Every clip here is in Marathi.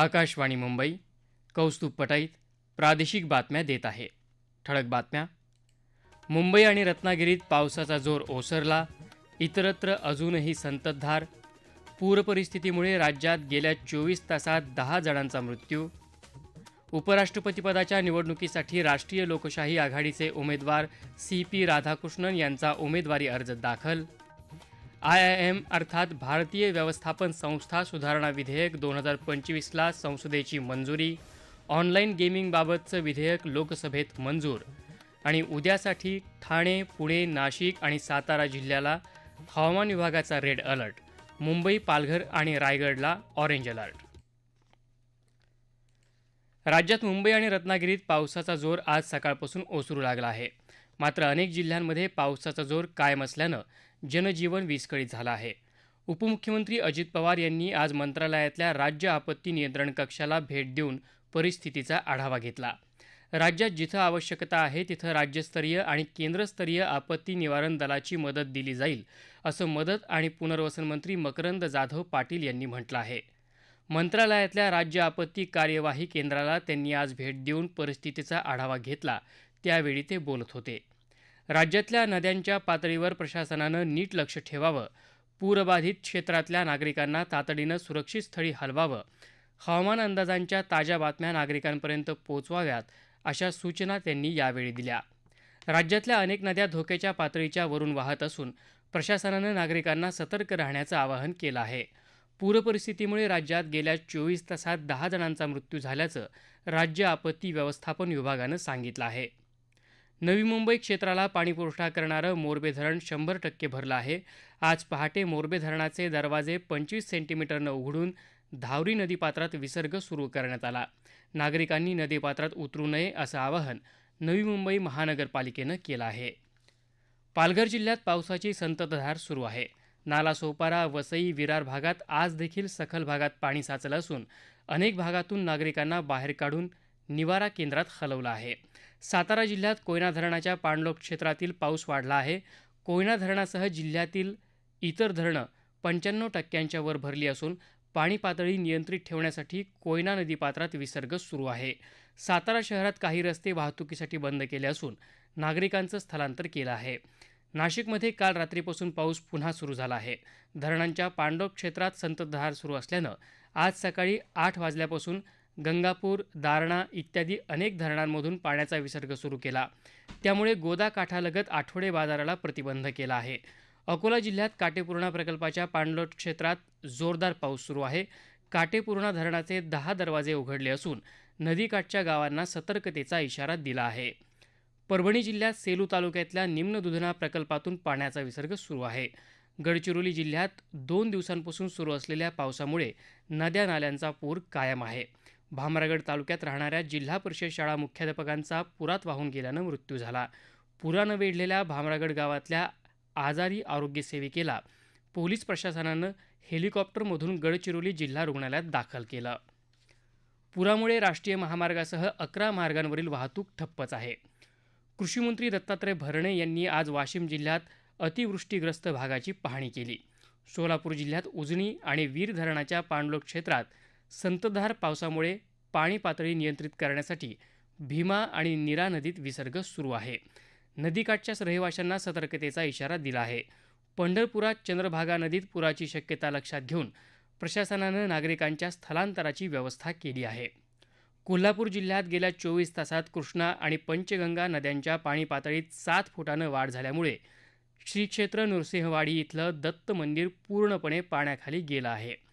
आकाशवाणी मुंबई कौस्तुभ पटाईत प्रादेशिक बातम्या देत आहे. ठळक बातम्या. मुंबई आणि रत्नागिरीत पावसाचा जोर ओसरला इतरत्र अजूनही संततधार. पूरपरिस्थितीमुळे राज्यात गेल्या चोवीस तासात दहा जणांचा मृत्यू. उपराष्ट्रपतीपदाच्या निवडणुकीसाठी राष्ट्रीय लोकशाही आघाडीचे उमेदवार सी पी राधाकृष्णन यांचा उमेदवारी अर्ज दाखल. आय आय एम अर्थात भारतीय व्यवस्थापन संस्था सुधारणा विधेयक दोन हजार पंचवीसला संसदेची मंजुरी ऑनलाईन गेमिंगबाबतचं विधेयक लोकसभेत मंजूर आणि उद्यासाठी ठाणे पुणे नाशिक आणि सातारा जिल्ह्याला हवामान विभागाचा रेड अलर्ट मुंबई पालघर आणि रायगडला ऑरेंज अलर्ट. राज्यात मुंबई आणि रत्नागिरीत पावसाचा जोर आज सकाळपासून ओसरू लागला आहे. मात्र अनेक जिल्ह्यांमध्ये पावसाचा जोर कायम असल्यानं जनजीवन विस्कळीत झालं आहे. उपमुख्यमंत्री अजित पवार यांनी आज मंत्रालयातल्या राज्य आपत्ती नियंत्रण कक्षाला भेट देऊन परिस्थितीचा आढावा घेतला. राज्यात जिथं आवश्यकता आहे तिथं राज्यस्तरीय आणि केंद्रस्तरीय आपत्ती निवारण दलाची मदत दिली जाईल असं मदत आणि पुनर्वसन मंत्री मकरंद जाधव पाटील यांनी म्हटलं आहे. मंत्रालयातल्या राज्य आपत्ती कार्यवाही केंद्राला त्यांनी आज भेट देऊन परिस्थितीचा आढावा घेतला त्यावेळी ते बोलत होते. राज्यातल्या नद्यांच्या पातळीवर प्रशासनानं नीट लक्ष ठेवावं. पूरबाधित क्षेत्रातल्या नागरिकांना तातडीनं सुरक्षित स्थळी हलवावं. हवामान अंदाजांच्या ताज्या बातम्या नागरिकांपर्यंत पोहोचवाव्यात अशा सूचना त्यांनी यावेळी दिल्या. राज्यातल्या अनेक नद्या धोक्याच्या पातळीच्या वरून वाहत असून प्रशासनानं नागरिकांना सतर्क राहण्याचं आवाहन केलं आहे. पूरपरिस्थितीमुळे राज्यात गेल्या चोवीस तासात दहा जणांचा मृत्यू झाल्याचं राज्य आपत्ती व्यवस्थापन विभागानं सांगितलं आहे. नवी मुंबई क्षेत्राला पाणीपुरवठा करणारं मोरबे धरण शंभर टक्के भरलं आहे. आज पहाटे मोरबे धरणाचे दरवाजे पंचवीस सेंटीमीटरनं उघडून धावरी नदीपात्रात विसर्ग सुरू करण्यात आला. नागरिकांनी नदीपात्रात उतरू नये असं आवाहन नवी मुंबई महानगरपालिकेनं केलं आहे. पालघर जिल्ह्यात पावसाची संततधार सुरू आहे. नालासोपारा वसई विरार भागात आज देखील सखल भागात पाणी साचलं असून अनेक भागातून नागरिकांना बाहेर काढून निवारा केंद्रात हलवलं आहे. सातारा जिल्ह्यात कोयना धरणाच्या पाणलोट क्षेत्रातील पाऊस वाढला आहे. कोयना धरणासह जिल्ह्यातील इतर धरणं पंच्याण्णव टक्क्यांच्या वर भरली असून पाणी पातळी नियंत्रित ठेवण्यासाठी कोयना नदीपात्रात विसर्ग सुरू आहे. सातारा शहरात काही रस्ते वाहतुकीसाठी बंद केले असून नागरिकांचं स्थलांतर केलं आहे. नाशिकमध्ये काल रात्रीपासून पाऊस पुन्हा सुरू झाला आहे. धरणांच्या पांडव क्षेत्रात संततधार सुरू असल्यानं आज सकाळी आठ वाजल्यापासून गंगापूर दारणा इत्यादी अनेक धरणांमधून पाण्याचा विसर्ग सुरू केला. त्यामुळे गोदा काठालगत आठवडे बाजाराला प्रतिबंध केला आहे. अकोला जिल्ह्यात काटेपूर्णा प्रकल्पाच्या पाणलोट क्षेत्रात जोरदार पाऊस सुरू आहे. काटेपूर्णा धरणाचे दहा दरवाजे उघडले असून नदीकाठच्या गावांना सतर्कतेचा इशारा दिला आहे. परभणी जिल्ह्यात सेलू तालुक्यातल्या निम्न दुधना प्रकल्पातून पाण्याचा विसर्ग सुरू आहे. गडचिरोली जिल्ह्यात दोन दिवसांपासून सुरू असलेल्या पावसामुळे नद्या नाल्यांचा पूर कायम आहे. भामरागड तालुक्यात राहणाऱ्या जिल्हा परिषद शाळा मुख्याध्यापकांचा पुरात वाहून गेल्यानं मृत्यू झाला. पुरानं वेढलेल्या भामरागड गावातल्या आजारी आरोग्य सेविकेला पोलीस प्रशासनानं हेलिकॉप्टरमधून गडचिरोली जिल्हा रुग्णालयात दाखल केलं. पुरामुळे राष्ट्रीय महामार्गासह अकरा मार्गांवरील वाहतूक ठप्पच आहे. कृषीमंत्री दत्तात्रय भरणे यांनी आज वाशिम जिल्ह्यात अतिवृष्टीग्रस्त भागाची पाहणी केली. सोलापूर जिल्ह्यात उजनी आणि वीर धरणाच्या पाणलोट क्षेत्रात संततधार पावसामुळे पाणी पातळी नियंत्रित करण्यासाठी भीमा आणि नीरा नदीत विसर्ग सुरू आहे. नदीकाठच्या रहिवाशांना सतर्कतेचा इशारा दिला आहे. पंढरपुरात चंद्रभागा नदीत पुराची शक्यता लक्षात घेऊन प्रशासनानं नागरिकांच्या स्थलांतराची व्यवस्था केली आहे. कोल्हापूर जिल्ह्यात गेल्या चोवीस तासात कृष्णा आणि पंचगंगा नद्यांच्या पाणी पातळीत सात फुटानं वाढ झाल्यामुळे श्रीक्षेत्र नृसिंहवाडी इथलं दत्त मंदिर पूर्णपणे पाण्याखाली गेलं आहे.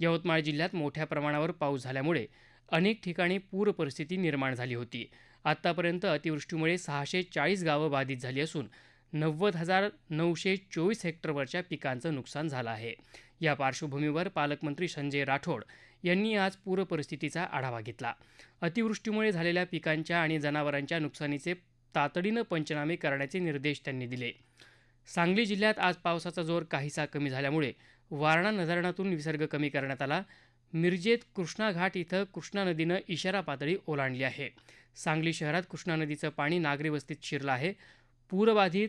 यवतमाळ जिल्ह्यात मोठ्या प्रमाणावर पाऊस झाल्यामुळे अनेक ठिकाणी पूर परिस्थिती निर्माण झाली होती. आत्तापर्यंत अतिवृष्टीमुळे सहाशे चाळीस गावं बाधित झाली असून नव्वद हजार नऊशे चोवीस हेक्टरवरच्या पिकांचं नुकसान झालं आहे. या पार्श्वभूमीवर पालकमंत्री संजय राठोड यांनी आज पूर परिस्थितीचा आढावा घेतला. अतिवृष्टीमुळे झालेल्या पिकांच्या आणि जनावरांच्या नुकसानीचे तातडीनं पंचनामे करण्याचे निर्देश त्यांनी दिले. सांगली जिल्ह्यात आज पावसाचा जोर काहीसा कमी झाल्यामुळे वारणा नधरणातून विसर्ग कमी करण्यात आला. मिरजेत कृष्णा घाट इथं कृष्णा नदीनं इशारा पातळी ओलांडली आहे. सांगली शहरात कृष्णा नदीचं पाणी नागरी वस्तीत शिरलं आहे. पूरबाधित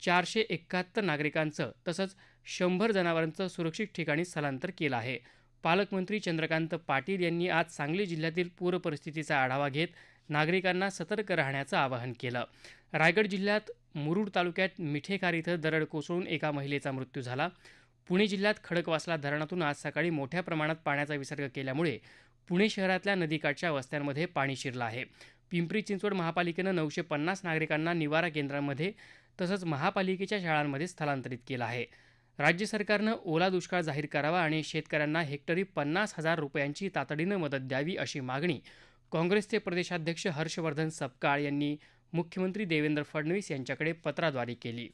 चारशे एकाहत्तर नागरिकांचं तसंच शंभर जनावरांचं सुरक्षित ठिकाणी स्थलांतर केलं आहे. पालकमंत्री चंद्रकांत पाटील यांनी आज सांगली जिल्ह्यातील पूर परिस्थितीचा आढावा घेत नागरिकांना सतर्क राहण्याचं आवाहन केलं. रायगड जिल्ह्यात मुरुड तालुक्यात मिठेकार इथं दरड कोसळून एका महिलेचा मृत्यू झाला. पुणे जिल्ह्यात खडकवासला धरणातून आज सकाळी मोठ्या प्रमाणात पाण्याचा विसर्ग केल्यामुळे पुणे शहरातल्या नदीकाठच्या वस्त्यांमध्ये पाणी शिरलं आहे. पिंपरी चिंचवड महापालिकेनं नऊशे पन्नास नागरिकांना निवारा केंद्रांमध्ये तसंच महापालिकेच्या शाळांमध्ये स्थलांतरित केलं आहे. राज्य सरकारनं ओला दुष्काळ जाहीर करावा आणि शेतकऱ्यांना हेक्टरी पन्नास हजार रुपयांची तातडीनं मदत द्यावी अशी मागणी काँग्रेसचे प्रदेशाध्यक्ष हर्षवर्धन सपकाळ यांनी मुख्यमंत्री देवेंद्र फडणवीस यांच्याकडे पत्राद्वारे केली.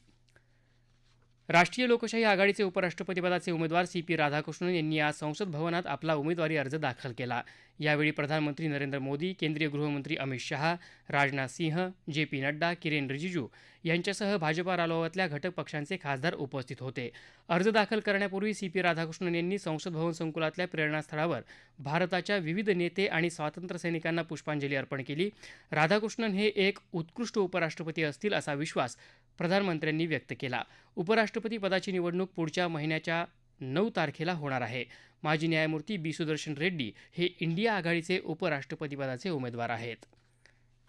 राष्ट्रीय लोकशाही आघाडीचे उपराष्ट्रपतीपदाचे उमेदवार सी पी राधाकृष्णन यांनी आज संसद भवनात आपला उमेदवारी अर्ज दाखल केला. यावेळी प्रधानमंत्री नरेंद्र मोदी केंद्रीय गृहमंत्री अमित शहा राजनाथ सिंह जे पी नड्डा किरेन रिजिजू यांच्यासह भाजपा रालोआतल्या घटक पक्षांचे खासदार उपस्थित होते. अर्ज दाखल करण्यापूर्वी सी पी राधाकृष्णन यांनी संसद भवन संकुलातल्या प्रेरणास्थळावर भारताच्या विविध नेते आणि स्वातंत्र्यसैनिकांना पुष्पांजली अर्पण केली. राधाकृष्णन हे एक उत्कृष्ट उपराष्ट्रपती असतील असा विश्वास प्रधानमंत्र्यांनी व्यक्त केला. उपराष्ट्र उपराष्ट्रपती पदाची निवडणूक पुढच्या महिन्याच्या नऊ तारखेला होणार आहे. माजी न्यायमूर्ती बी. सुदर्शन रेड्डी हे इंडिया आघाडीचे उपराष्ट्रपतीपदाचे उमेदवार आहेत.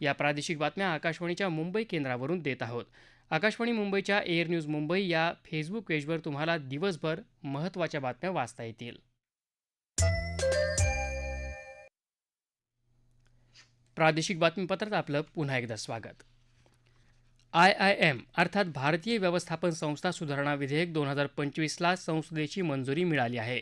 या प्रादेशिक बातम्या आकाशवाणीच्या मुंबई केंद्रावरून देत आहोत. आकाशवाणी मुंबईच्या एअर न्यूज मुंबई या फेसबुक पेजवर तुम्हाला दिवसभर महत्त्वाच्या बातम्या वाचता येतील. प्रादेशिक बातमीपत्रात आपलं पुन्हा एकदा स्वागत. आय आय एम अर्थात भारतीय व्यवस्थापन संस्था सुधारणा विधेयक दोन हजार पंचवीसला संसदेची मंजुरी मिळाली आहे.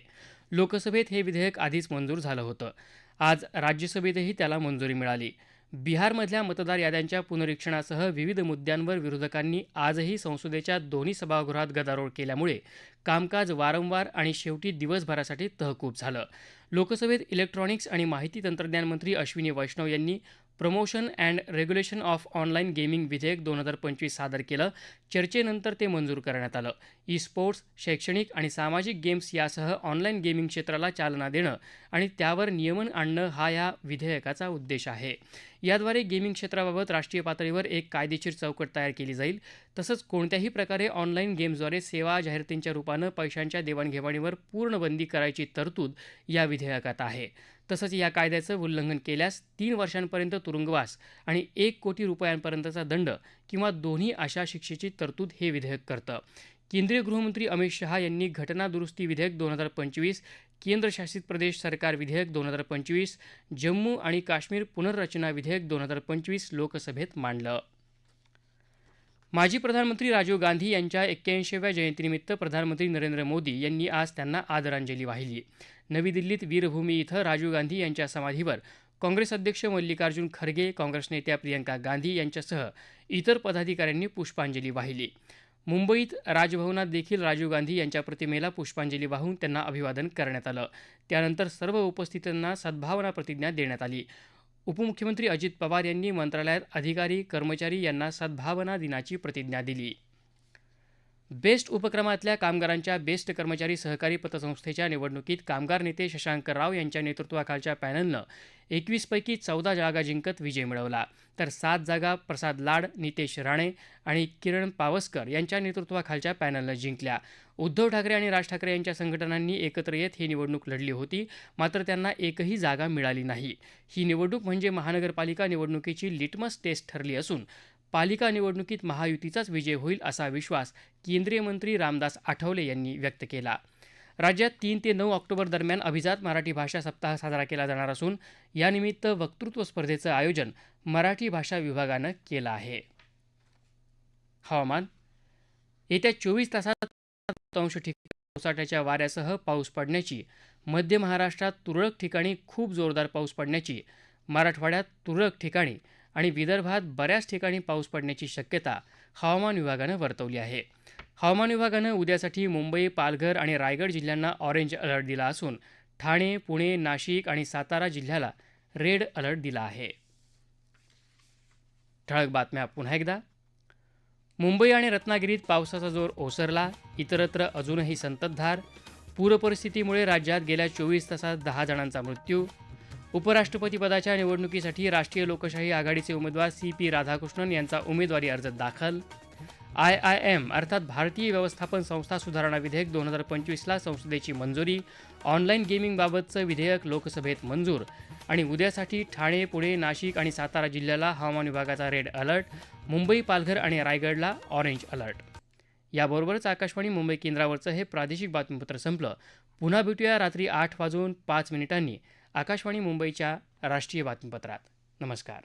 लोकसभेत हे विधेयक आधीच मंजूर झालं होतं. आज राज्यसभेतही त्याला मंजुरी मिळाली. बिहारमधल्या मतदार याद्यांच्या पुनरीक्षणासह विविध मुद्द्यांवर विरोधकांनी आजही संसदेच्या दोन्ही सभागृहात गदारोळ केल्यामुळे कामकाज वारंवार आणि शेवटी दिवसभरासाठी तहकूब झालं. लोकसभेत इलेक्ट्रॉनिक्स आणि माहिती तंत्रज्ञान मंत्री अश्विनी वैष्णव यांनी promotion and regulation of online gaming विधेयक दोन हजार पंचवीस सादर केलं. चर्चेनंतर ते मंजूर करण्यात आलं. ई स्पोर्ट्स शैक्षणिक आणि सामाजिक गेम्स यासह ऑनलाईन गेमिंग क्षेत्राला चालना देणं आणि त्यावर नियमन आणणं हा या विधेयकाचा उद्देश आहे. याद्वारे गेमिंग क्षेत्राबाबत राष्ट्रीय पातळीवर एक कायदेशीर चौकट तयार केली जाईल. तसंच कोणत्याही प्रकारे ऑनलाईन गेम्सद्वारे सेवा जाहिरातींच्या रूपानं पैशांच्या देवाणघेवाणीवर पूर्ण बंदी करायची तरतूद या विधेयकात आहे. तसंच या कायद्याचं उल्लंघन केल्यास तीन वर्षांपर्यंत तुरुंगवास आणि एक कोटी रुपयांपर्यंतचा दंड किंवा दोन्ही अशा शिक्षेची तरतूद हे विधेयक करतं. केंद्रीय गृहमंत्री अमित शहा यांनी घटना दुरुस्ती विधेयक दोन हजार पंचवीस केंद्रशासित प्रदेश सरकार विधेयक दोन हजार पंचवीस जम्मू आणि काश्मीर पुनर्रचना विधेयक दोन हजार पंचवीस लोकसभेत मांडलं. माजी प्रधानमंत्री राजीव गांधी यांच्या एक्क्याऐंशीव्या जयंतीनिमित्त प्रधानमंत्री नरेंद्र मोदी यांनी आज त्यांना आदरांजली वाहिली. नवी दिल्लीत वीरभूमी इथं राजीव गांधी यांच्या समाधीवर काँग्रेस अध्यक्ष मल्लिकार्जुन खरगे काँग्रेस नेत्या प्रियंका गांधी यांच्यासह इतर पदाधिकाऱ्यांनी पुष्पांजली वाहिली. मुंबईत राजभवनात देखील राजीव गांधी यांच्या प्रतिमेला पुष्पांजली वाहून त्यांना अभिवादन करण्यात आलं. त्यानंतर सर्व उपस्थितांना सद्भावना प्रतिज्ञा देण्यात आली. उपमुख्यमंत्री अजित पवार यांनी मंत्रालयात अधिकारी कर्मचारी यांना सद्भावना दिनाची प्रतिज्ञा दिली. बेस्ट उपक्रमातल्या कामगारांच्या बेस्ट कर्मचारी सहकारी पतसंस्थेच्या निवडणुकीत कामगार नेते शशांक राव यांच्या नेतृत्वाखालच्या पॅनलनं एकवीसपैकी चौदा जागा जिंकत विजय मिळवला. तर सात जागा प्रसाद लाड नितेश राणे आणि किरण पावसकर यांच्या नेतृत्वाखालच्या पॅनलनं जिंकल्या. उद्धव ठाकरे आणि राज ठाकरे यांच्या संघटनांनी एकत्र येत ही निवडणूक लढली होती मात्र त्यांना एकही जागा मिळाली नाही. ही निवडणूक म्हणजे महानगरपालिका निवडणुकीची लिटमस टेस्ट ठरली असून पालिका निवडणुकीत महायुतीचाच विजय होईल असा विश्वास केंद्रीय मंत्री रामदास आठवले यांनी व्यक्त केला. राज्यात तीन ते नऊ ऑक्टोबर दरम्यान अभिजात मराठी भाषा सप्ताह साजरा केला जाणार असून यानिमित्त वक्तृत्व स्पर्धेचं आयोजन मराठी भाषा विभागानं केलं आहे. हवामान येत्या चोवीस तासात अंश ठिकाणी वाऱ्यासह पाऊस पडण्याची मध्य महाराष्ट्रात तुरळक ठिकाणी खूप जोरदार पाऊस पडण्याची मराठवाड्यात तुरळक ठिकाणी आणि विदर्भात बऱ्याच ठिकाणी पाऊस पडण्याची शक्यता हवामान विभागानं वर्तवली आहे. हवामान विभागानं उद्यासाठी मुंबई पालघर आणि रायगड जिल्ह्यांना ऑरेंज अलर्ट दिला असून ठाणे पुणे नाशिक आणि सातारा जिल्ह्याला रेड अलर्ट दिला आहे. ठळक बातम्या पुन्हा एकदा. मुंबई आणि रत्नागिरीत पावसाचा जोर ओसरला इतरत्र अजूनही संततधार. पूरपरिस्थितीमुळे राज्यात गेल्या चोवीस तासात दहा जणांचा मृत्यू उपराष्ट्रपतीपदाच्या निवडणुकीसाठी राष्ट्रीय लोकशाही आघाडीचे उमेदवार सी पी राधाकृष्णन यांचा उमेदवारी अर्ज दाखल. आय आय एम अर्थात भारतीय व्यवस्थापन संस्था सुधारणा विधेयक दोन हजार पंचवीसला संसदेची मंजुरी. ऑनलाईन गेमिंगबाबतचं विधेयक लोकसभेत मंजूर. आणि उद्यासाठी ठाणे पुणे नाशिक आणि सातारा जिल्ह्याला हवामान विभागाचा रेड अलर्ट. मुंबई पालघर आणि रायगडला ऑरेंज अलर्ट. याबरोबरच आकाशवाणी मुंबई केंद्रावरचं हे प्रादेशिक बातमीपत्र संपलं. पुन्हा भेटूया रात्री आठ वाजून पाच मिनिटांनी. आकाशवाणी मुंबईच्या राष्ट्रीय बातमीपत्रात. नमस्कार.